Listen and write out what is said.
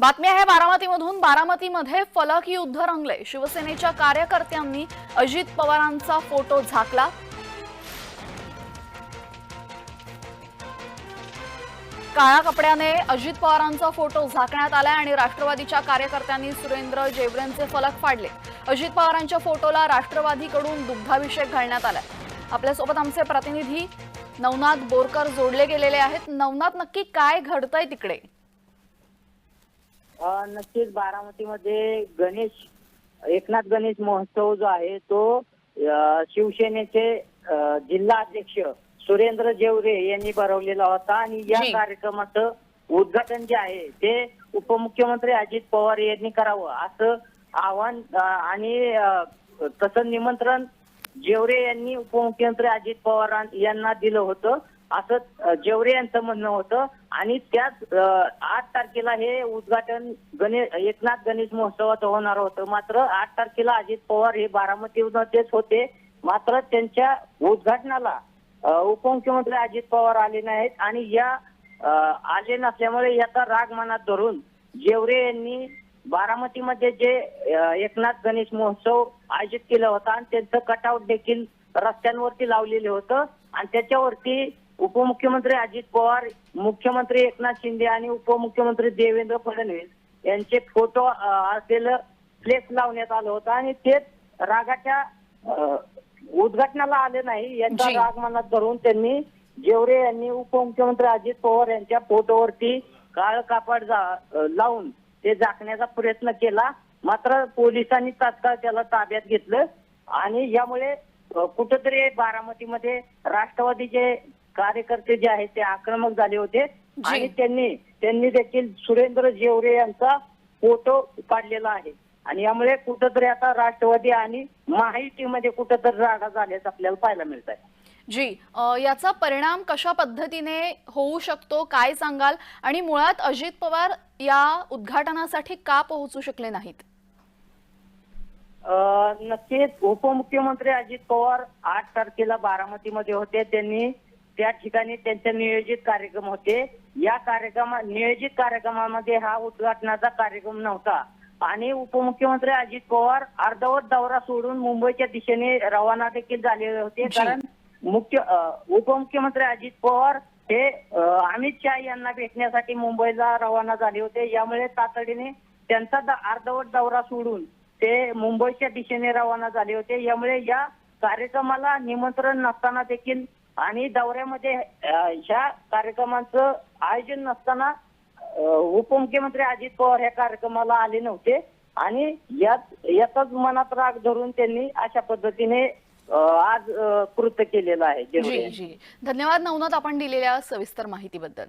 बातमी आहे बारामतीमधून. बारामतीमध्ये फलक युद्ध रंगले. शिवसेनेच्या कार्यकर्त्यांनी अजित पवारांचा फोटो झाकला. काळ्या कपड्याने अजित पवारांचा फोटो झाकण्यात आलाय आणि राष्ट्रवादीच्या कार्यकर्त्यांनी सुरेंद्र जेवरेंचे फलक फाडले. अजित पवारांच्या फोटोला राष्ट्रवादीकडून दुग्धाभिषेक घालण्यात आलाय. आपल्यासोबत आमचे प्रतिनिधी नवनाथ बोरकर जोडले गेलेले आहेत. नवनाथ नक्की काय घडतंय तिकडे? नक्कीच बारामतीमध्ये गणेश एकनाथ गणेश महोत्सव जो आहे तो शिवसेनेचे जिल्हा अध्यक्ष सुरेंद्र जेवरे यांनी भरवलेला होता आणि या. कार्यक्रमाचं उद्घाटन जे आहे ते उपमुख्यमंत्री अजित पवार यांनी करावं असं आव्हान आणि तसं निमंत्रण जेवरे यांनी उपमुख्यमंत्री अजित पवार यांना दिलं होतं असं जेवरे यांचं म्हणणं होतं. आणि त्याच आठ तारखेला हे उद्घाटन गणेश एकनाथ गणेश महोत्सवाचं होणार होतं. मात्र आठ तारखेला अजित पवार हे बारामतीमध्येच होते. मात्र त्यांच्या उद्घाटनाला उपमुख्यमंत्री अजित पवार आले नाहीत. आणि या आले नसल्यामुळे याचा राग मनात धरून जेवरे यांनी बारामतीमध्ये जे एकनाथ गणेश महोत्सव आयोजित केला होता. आणि त्यांचं कटआउट देखील रस्त्यांवरती लावलेलं होतं. आणि त्याच्यावरती उपमुख्यमंत्री अजित पवार मुख्यमंत्री एकनाथ शिंदे आणि उपमुख्यमंत्री देवेंद्र फडणवीस यांचे फोटो असलेलं फ्लेक्स लावण्यात आलं होतं आणि तेच रागाच्या उद्घाटनाला आले नाही यांचा. राग मनात धरून त्यांनी जेवरे यांनी उपमुख्यमंत्री अजित पवार यांच्या फोटोवरती काळ कापड लावून ते झाकण्याचा प्रयत्न केला मात्र पोलिसांनी तात्काळ त्याला ताब्यात घेतलं आणि यामुळे कुठंतरी बारामतीमध्ये राष्ट्रवादीचे कार्यकर्ते जे आहेत ते आक्रमक झाले होते. आणि त्यांनी त्यांनी देखील सुरेंद्र जेवरे यांचा फोटो काढलेला आहे. आणि यामुळे कुठंतरी आता राष्ट्रवादी आणि महायुतीमध्ये कुठंतरी राडा झाल्याचं आपल्याला पाहायला मिळत आहे जी याचा परिणाम कशा पद्धतीने होऊ शकतो काय सांगाल? आणि मुळात अजित पवार या उद्घाटनासाठी का पोहोचू शकले नाहीत? नक्कीच. उपमुख्यमंत्री अजित पवार आठ तारखेला बारामतीमध्ये होते. त्यांनी त्या ठिकाणी त्यांचे नियोजित कार्यक्रम होते. या कार्यक्रमा नियोजित कार्यक्रमामध्ये हा उद्घाटनाचा कार्यक्रम नव्हता. आणि उपमुख्यमंत्री अजित पवार अर्धवट दौरा सोडून मुंबईच्या दिशेने रवाना देखील झालेले होते. कारण मुख्य उपमुख्यमंत्री अजित पवार हे अमित शहा यांना भेटण्यासाठी मुंबईला रवाना झाले होते. यामुळे तातडीने त्यांचा अर्धवट दौरा सोडून ते मुंबईच्या दिशेने रवाना झाले होते. यामुळे या कार्यक्रमाला निमंत्रण नसताना देखील आणि दौऱ्यामध्ये ह्या कार्यक्रमाचं आयोजन नसताना उपमुख्यमंत्री अजित पवार या कार्यक्रमाला आले नव्हते. आणि यात याचाच मनात राग धरून त्यांनी अशा पद्धतीने आज कृत्य केलेलं आहे धन्यवाद नवनाथ आपण दिलेल्या सविस्तर माहितीबद्दल.